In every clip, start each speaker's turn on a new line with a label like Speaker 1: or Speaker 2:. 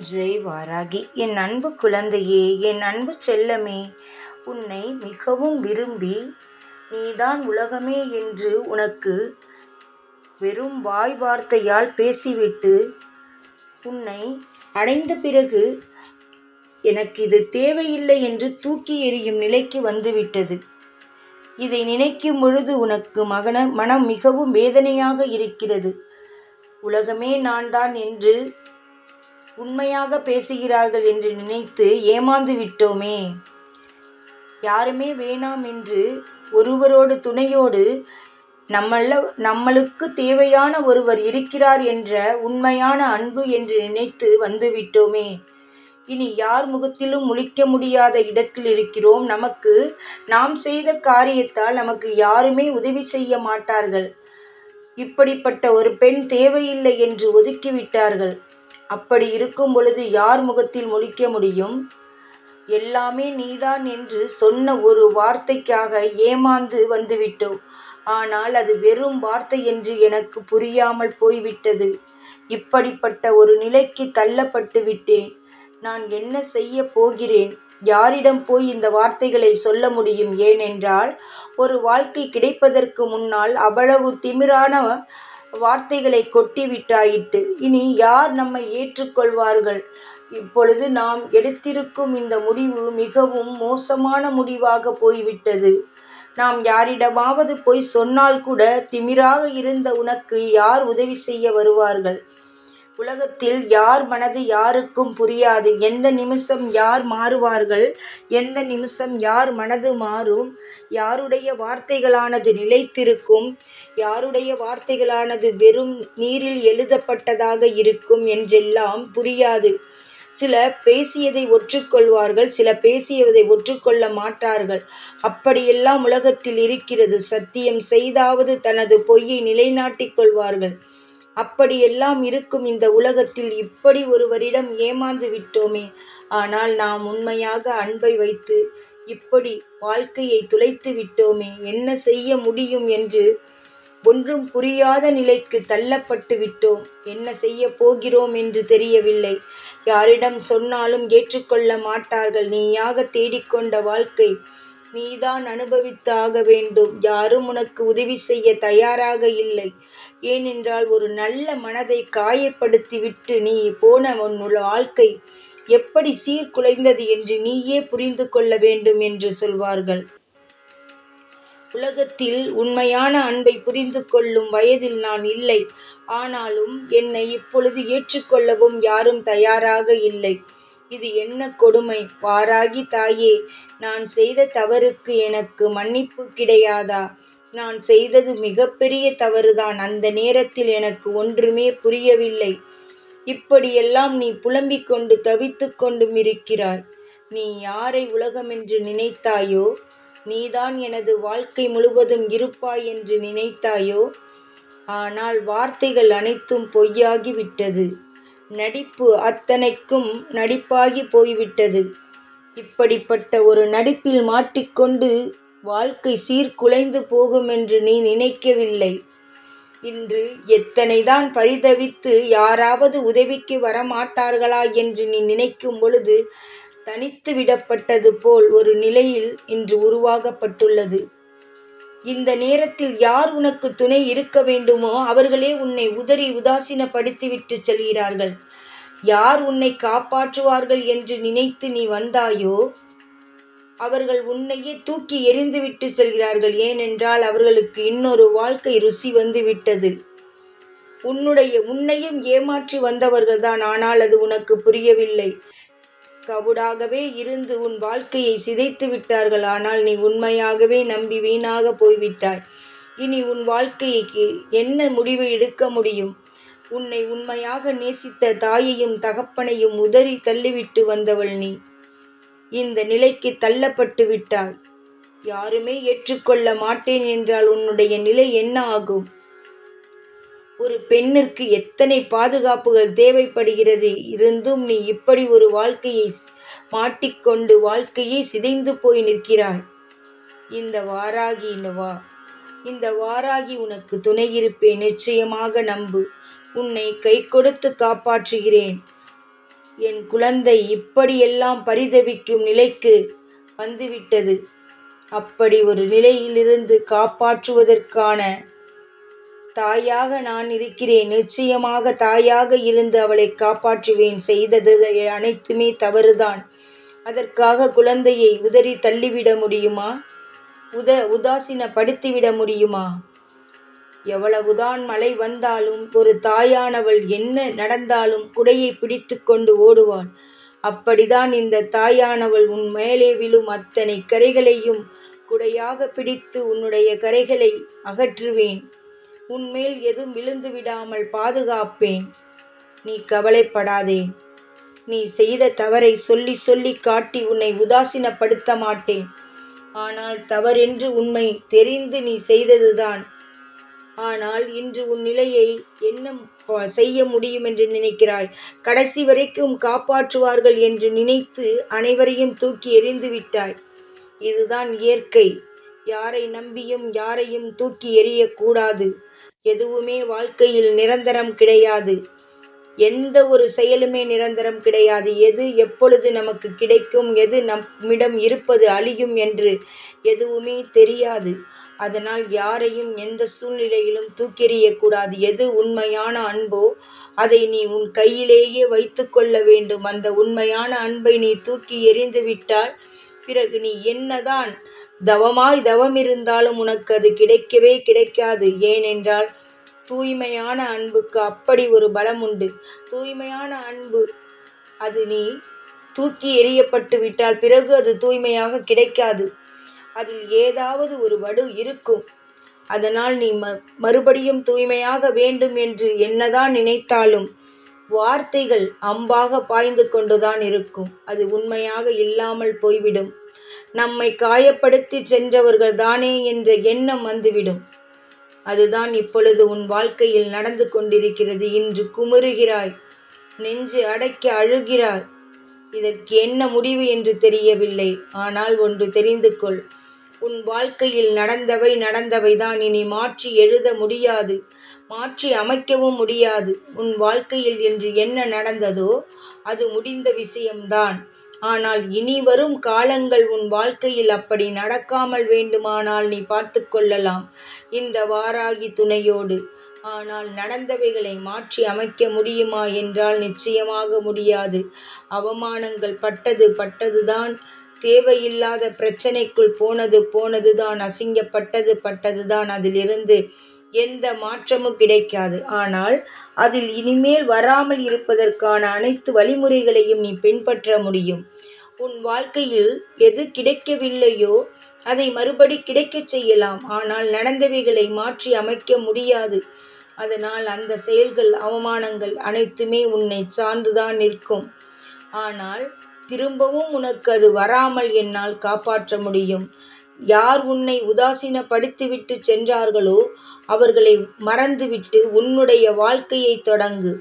Speaker 1: ஜெய் வாராகி என் அன்பு குழந்தையே என் அன்பு செல்லமே உன்னை மிகவும் விரும்பி நீதான் உலகமே என்று உனக்கு வெறும் வாய் வார்த்தையால் பேசிவிட்டு உன்னை அடைந்த பிறகு எனக்கு இது தேவையில்லை என்று தூக்கி எறியும் நிலைக்கு வந்துவிட்டது. இதை நினைக்கும் பொழுது உனக்கு மகன மனம் மிகவும் வேதனையாக இருக்கிறது. உலகமே நான் தான் என்று உண்மையாக பேசுகிறார்கள் என்று நினைத்து ஏமாந்து விட்டோமே. யாருமே வேணாம் என்று ஒருவரோடு துணையோடு நம்மள நம்மளுக்கு தேவையான ஒருவர் இருக்கிறார் என்ற உண்மையான அன்பு என்று நினைத்து வந்துவிட்டோமே இனி யார் முகத்திலும் முழிக்க முடியாத இடத்தில் இருக்கிறோம்? நமக்கு நாம் செய்த காரியத்தால் நமக்கு யாருமே உதவி செய்ய மாட்டார்கள். இப்படிப்பட்ட ஒரு பெண் தேவையில்லை என்று ஒதுக்கிவிட்டார்கள் அப்படி இருக்கும் பொழுது யார் முகத்தில் முழிக்க முடியும்? எல்லாமே நீதான் என்று சொன்ன ஒரு வார்த்தைக்காக ஏமாந்து வந்துவிட்டோம் ஆனால் அது வெறும் வார்த்தை என்று எனக்கு புரியாமல் போய்விட்டது. இப்படிப்பட்ட ஒரு நிலைக்கு தள்ளப்பட்டு விட்டேன். நான் என்ன செய்ய போகிறேன்? யாரிடம் போய் இந்த வார்த்தைகளை சொல்ல முடியும்? ஏனென்றால் ஒரு வாழ்க்கை கிடைப்பதற்கு முன்னால் அவ்வளவு திமிரான வார்த்தைகளை கொட்டிவிட்டாயிட்டு இனி யார் நம்மை ஏற்றுக்கொள்வார்கள்? இப்பொழுது நாம் எடுத்திருக்கும் இந்த முடிவு மிகவும் மோசமான முடிவாக போய்விட்டது. நாம் யாரிடமாவது போய் சொன்னால் கூட திமிராக இருந்த உனக்கு யார் உதவி செய்ய வருவார்கள்? உலகத்தில் யார் மனது யாருக்கும் புரியாது. எந்த நிமிஷம் யார் மாறுவார்கள்? எந்த நிமிஷம் யார் மனது மாறும்? யாருடைய வார்த்தைகளானது நிலைத்திருக்கும்? யாருடைய வார்த்தைகளானது வெறும் நீரில் எழுதப்பட்டதாக இருக்கும் என்றெல்லாம் புரியாது. சில பேசியதை ஒற்றுக்கொள்வார்கள் சில பேசியதை ஒற்றுக்கொள்ள மாட்டார்கள். அப்படியெல்லாம் உலகத்தில் இருக்கிறது. சத்தியம் செய்தாவது தனது பொய்யை நிலைநாட்டிக் கொள்வார்கள். அப்படியெல்லாம் இருக்கும் இந்த உலகத்தில். இப்படி ஒருவரிடம் ஏமாந்து விட்டோமே. ஆனால் நாம் உண்மையாக அன்பை வைத்து இப்படி வாழ்க்கையை துளைத்து விட்டோமே. என்ன செய்ய முடியும் என்று ஒன்றும் புரியாத நிலைக்கு தள்ளப்பட்டு விட்டோம். என்ன செய்ய போகிறோம் என்று தெரியவில்லை. யாரிடம் சொன்னாலும் ஏற்றுக்கொள்ள மாட்டார்கள். நீயாக தேடிக்கொண்ட வாழ்க்கை நீதான் அனுபவித்தாக வேண்டும். யாரும் உனக்கு உதவி செய்ய தயாராக இல்லை. ஏனென்றால் ஒரு நல்ல மனதை காயப்படுத்திவிட்டு நீ போன உன் வாழ்க்கை எப்படி சீர்குலைந்தது என்று நீயே புரிந்து கொள்ள வேண்டும் என்று சொல்வார்கள். உலகத்தில் உண்மையான அன்பை புரிந்து கொள்ளும் வயதில் நான் இல்லை. ஆனாலும் என்னை இப்பொழுது ஏற்றுக்கொள்ளவும் யாரும் தயாராக இல்லை. இது என்ன கொடுமை? பாராகி தாயே நான் செய்த தவறுக்கு எனக்கு மன்னிப்பு கிடையாதா? நான் செய்தது மிகப்பெரிய தவறுதான். அந்த நேரத்தில் எனக்கு ஒன்றுமே புரியவில்லை. இப்படியெல்லாம் நீ புலம்பிக் கொண்டு தவித்து கொண்டும் இருக்கிறாய். நீ யாரை உலகமென்று நினைத்தாயோ நீதான் எனது வாழ்க்கை முழுவதும் இருப்பாய் என்று நினைத்தாயோ ஆனால் வார்த்தைகள் அனைத்தும் பொய்யாகி விட்டது நடிப்பு அத்தனைக்கும் நடிப்பாகி போய்விட்டது. இப்படிப்பட்ட ஒரு நடிப்பில் மாட்டிக்கொண்டு வாழ்க்கை சீர்குலைந்து போகும் என்று நீ நினைக்கவில்லை. இன்று எத்தனைதான் பரிதவித்து யாராவது உதவிக்கு வரமாட்டார்களா என்று நீ நினைக்கும் பொழுது தனித்து விடப்பட்டது போல் ஒரு நிலையில் இன்று உருவாகப்பட்டுள்ளது. இந்த நேரத்தில் யார் உனக்கு துணை இருக்க வேண்டுமோ அவர்களே உன்னை உதறி உதாசீனப்படுத்திவிட்டு செல்கிறார்கள். யார் உன்னை காப்பாற்றுவார்கள் என்று நினைத்து நீ வந்தாயோ அவர்கள் உன்னையே தூக்கி எறிந்துவிட்டு செல்கிறார்கள். ஏனென்றால் அவர்களுக்கு இன்னொரு வாழ்க்கை ருசி வந்து விட்டது உன்னுடைய உன்னையும் ஏமாற்றி வந்தவர்கள்தான். ஆனால் அது உனக்கு புரியவில்லை. கவுடாகவே இருந்து உன் வாழ்க்கையை சிதைத்து விட்டார்கள். ஆனால் நீ உண்மையாகவே நம்பி வீணாக போய்விட்டாய். இனி உன் வாழ்க்கைக்கு என்ன முடிவு எடுக்க முடியும்? உன்னை உண்மையாக நேசித்த தாயையும் தகப்பனையும் உதறி தள்ளிவிட்டு வந்தவள் நீ. இந்த நிலைக்கு தள்ளப்பட்டு விட்டாய். யாருமே ஏற்றுக்கொள்ள மாட்டேன் என்றால் உன்னுடைய நிலை என்ன ஆகும்? ஒரு பெண்ணிற்கு எத்தனை பாதுகாப்புகள் தேவைப்படுகிறது? இருந்தும் நீ இப்படி ஒரு வாழ்க்கையை மாட்டிக்கொண்டு வாழ்க்கையே சிதைந்து போய் நிற்கிறாய். இந்த வாராகி வா இந்த வாராகி உனக்கு துணை இருப்பேன். நிச்சயமாக நம்பு. உன்னை கை கொடுத்து காப்பாற்றுகிறேன். என் குழந்தை இப்படியெல்லாம் பரிதவிக்கும் நிலைக்கு வந்துவிட்டது. அப்படி ஒரு நிலையிலிருந்து காப்பாற்றுவதற்கான தாயாக நான் இருக்கிறேன். நிச்சயமாக தாயாக இருந்து அவளை காப்பாற்றுவேன். செய்தது அனைத்துமே தவறுதான். அதற்காக குழந்தையை உதறி தள்ளிவிட முடியுமா? உத உதாசீனப்படுத்திவிட முடியுமா? எவ்வளவுதான் மழை வந்தாலும் ஒரு தாயானவள் என்ன நடந்தாலும் குடையை பிடித்து கொண்டு ஓடுவாள். அப்படிதான் இந்த தாயானவள் உன் மேலே விழும் அத்தனை கரைகளையும் குடையாக பிடித்து உன்னுடைய கரைகளை அகற்றுவேன். உன்மேல் எதுவும் விழுந்து விடாமல் பாதுகாப்பேன். நீ கவலைப்படாதே. நீ செய்த தவறை சொல்லி சொல்லி காட்டி உன்னை உதாசீனப்படுத்த மாட்டேன். ஆனால் தவறென்று உண்மை தெரிந்து நீ செய்ததுதான். ஆனால் இன்று உன் நிலையை என்ன செய்ய முடியும் என்று நினைக்கிறாய். கடைசி வரைக்கும் காப்பாற்றுவார்கள் என்று நினைத்து அனைவரையும் தூக்கி எறிந்து விட்டாய். இதுதான் இயற்கை. யாரை நம்பியும் யாரையும் தூக்கி எறியக்கூடாது. எதுவுமே வாழ்க்கையில் நிரந்தரம் கிடையாது. எந்த ஒரு செயலுமே நிரந்தரம் கிடையாது. எது எப்பொழுது நமக்கு கிடைக்கும் எது நம்மிடம் இருப்பது அழியும் என்று எதுவுமே தெரியாது. அதனால் யாரையும் எந்த சூழ்நிலையிலும் தூக்கெறியக்கூடாது எது உண்மையான அன்போ அதை நீ உன் கையிலேயே வைத்து கொள்ள வேண்டும். அந்த உண்மையான அன்பை நீ தூக்கி எறிந்து விட்டால் பிறகு நீ என்னதான் தவமாய் தவம் இருந்தாலும் உனக்கு அது கிடைக்கவே கிடைக்காது. ஏனென்றால் தூய்மையான அன்புக்கு அப்படி ஒரு பலம் உண்டு. தூய்மையான அன்பு அது நீ தூக்கி எறியப்பட்டு விட்டால் பிறகு அது தூய்மையாக கிடைக்காது. அதில் ஏதாவது ஒரு வடு இருக்கும். அதனால் நீ ம மறுபடியும் தூய்மையாக வேண்டும் என்று என்னதான் நினைத்தாலும் வார்த்தைகள் அம்பாக பாய்ந்து கொண்டுதான் இருக்கும். அது உண்மையாக இல்லாமல் போய்விடும். நம்மை காயப்படுத்தி சென்றவர்கள் தானே என்ற எண்ணம் வந்துவிடும். அதுதான் இப்பொழுது உன் வாழ்க்கையில் நடந்து கொண்டிருக்கிறது. இன்று குமுறுகிறாய். நெஞ்சு அடைக்க அழுகிறாய். இதற்கு என்ன முடிவு என்று தெரியவில்லை. ஆனால் ஒன்று தெரிந்து கொள். உன் வாழ்க்கையில் நடந்தவை நடந்தவைதான். இனி மாற்றி எழுத முடியாது. மாற்றி அமைக்கவும் முடியாது. உன் வாழ்க்கையில் என்று என்ன நடந்ததோ அது முடிந்த விஷயம்தான். ஆனால் இனி வரும் காலங்கள் உன் வாழ்க்கையில் அப்படி நடக்காமல் வேண்டுமானால் நீ பார்த்து கொள்ளலாம். இந்த வாராகி துணையோடு. ஆனால் நடந்தவைகளை மாற்றி அமைக்க முடியுமா என்றால் நிச்சயமாக முடியாது. அவமானங்கள் பட்டது பட்டதுதான். தேவையில்லாத பிரச்சனைக்குள் போனது போனதுதான். அசிங்கப்பட்டது பட்டதுதான். அதிலிருந்து எந்த மாற்றமும் கிடைக்காது. ஆனால் அதில் இனிமேல் வராமல் இருப்பதற்கான அனைத்து வழிமுறைகளையும் நீ பின்பற்ற முடியும். உன் வாழ்க்கையில் எது கிடைக்கவில்லையோ அதை மறுபடி கிடைக்கச் செய்யலாம். ஆனால் நடந்தவைகளை மாற்றி அமைக்க முடியாது. அதனால் அந்த செயல்கள் அவமானங்கள் அனைத்துமே உன்னை சார்ந்துதான் நிற்கும். ஆனால் திரும்பவும் உனக்கு அது வராமல் என்னால் காப்பாற்ற முடியும். யார் உன்னை உதாசீனப்படுத்திவிட்டு சென்றார்களோ அவர்களை மறந்துவிட்டு உன்னுடைய வாழ்க்கையை தொடங்கு.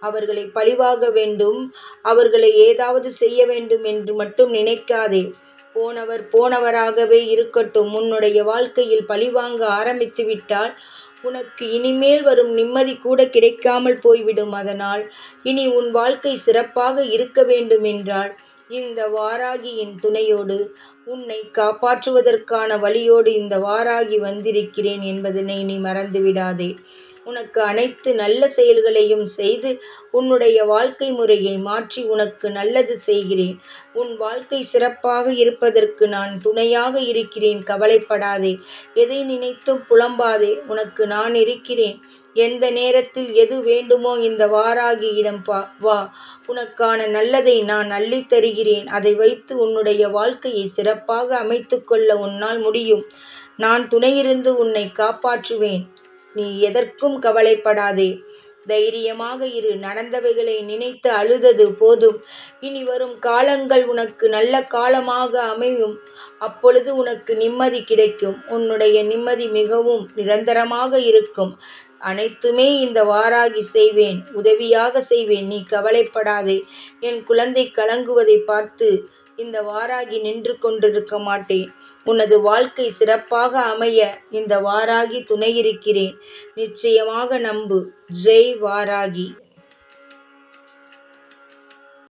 Speaker 1: அவர்களை பழிவாக வேண்டும் அவர்களை ஏதாவது செய்ய வேண்டும் என்று மட்டும் நினைக்காதே. போனவர் போனவராகவே இருக்கட்டும். உன்னுடைய வாழ்க்கையில் பழிவாங்க ஆரம்பித்து விட்டால் உனக்கு இனிமேல் வரும் நிம்மதி கூட கிடைக்காமல் போய்விடும் அதனால். இனி உன் வாழ்க்கை சிறப்பாக இருக்க வேண்டும் என்றால் இந்த வாராகியின் துணையோடு உன்னை காப்பாற்றுவதற்கான வழியோடு இந்த வாராகி வந்திருக்கிறேன் என்பதனை நீ மறந்துவிடாதே. உனக்கு அனைத்து நல்ல செயல்களையும் செய்து உன்னுடைய வாழ்க்கை முறையை மாற்றி உனக்கு நல்லது செய்கிறேன். உன் வாழ்க்கை சிறப்பாக இருப்பதற்கு நான் துணையாக இருக்கிறேன். கவலைப்படாதே. எதை நினைத்தும் புலம்பாதே. உனக்கு நான் இருக்கிறேன். எந்த நேரத்தில் எது வேண்டுமோ இந்த வாராகியிடம் பா வா. உனக்கான நல்லதை நான் அள்ளித் தருகிறேன். அதை வைத்து உன்னுடைய வாழ்க்கையை சிறப்பாக அமைத்து கொள்ள உன்னால் முடியும். நான் துணையிருந்து உன்னை காப்பாற்றுவேன். நீ எதற்கும் கவலைப்படாதே. தைரியமாக இரு. நடந்தவைகளை நினைத்து அழுதது போதும். இனி வரும் காலங்கள் உனக்கு நல்ல காலமாக அமையும். அப்பொழுது உனக்கு நிம்மதி கிடைக்கும். உன்னுடைய நிம்மதி மிகவும் நிரந்தரமாக இருக்கும். அனைத்துமே இந்த வாராகி செய்வேன். உதவியாக செய்வேன். நீ கவலைப்படாதே. என் குழந்தை கலங்குவதை பார்த்து இந்த வாராகி நின்று கொண்டிருக்க மாட்டேன். உனது வாழ்க்கை சிறப்பாக அமைய இந்த வாராகி துணையிருக்கிறேன் நிச்சயமாக நம்பு. ஜெய் வாராகி.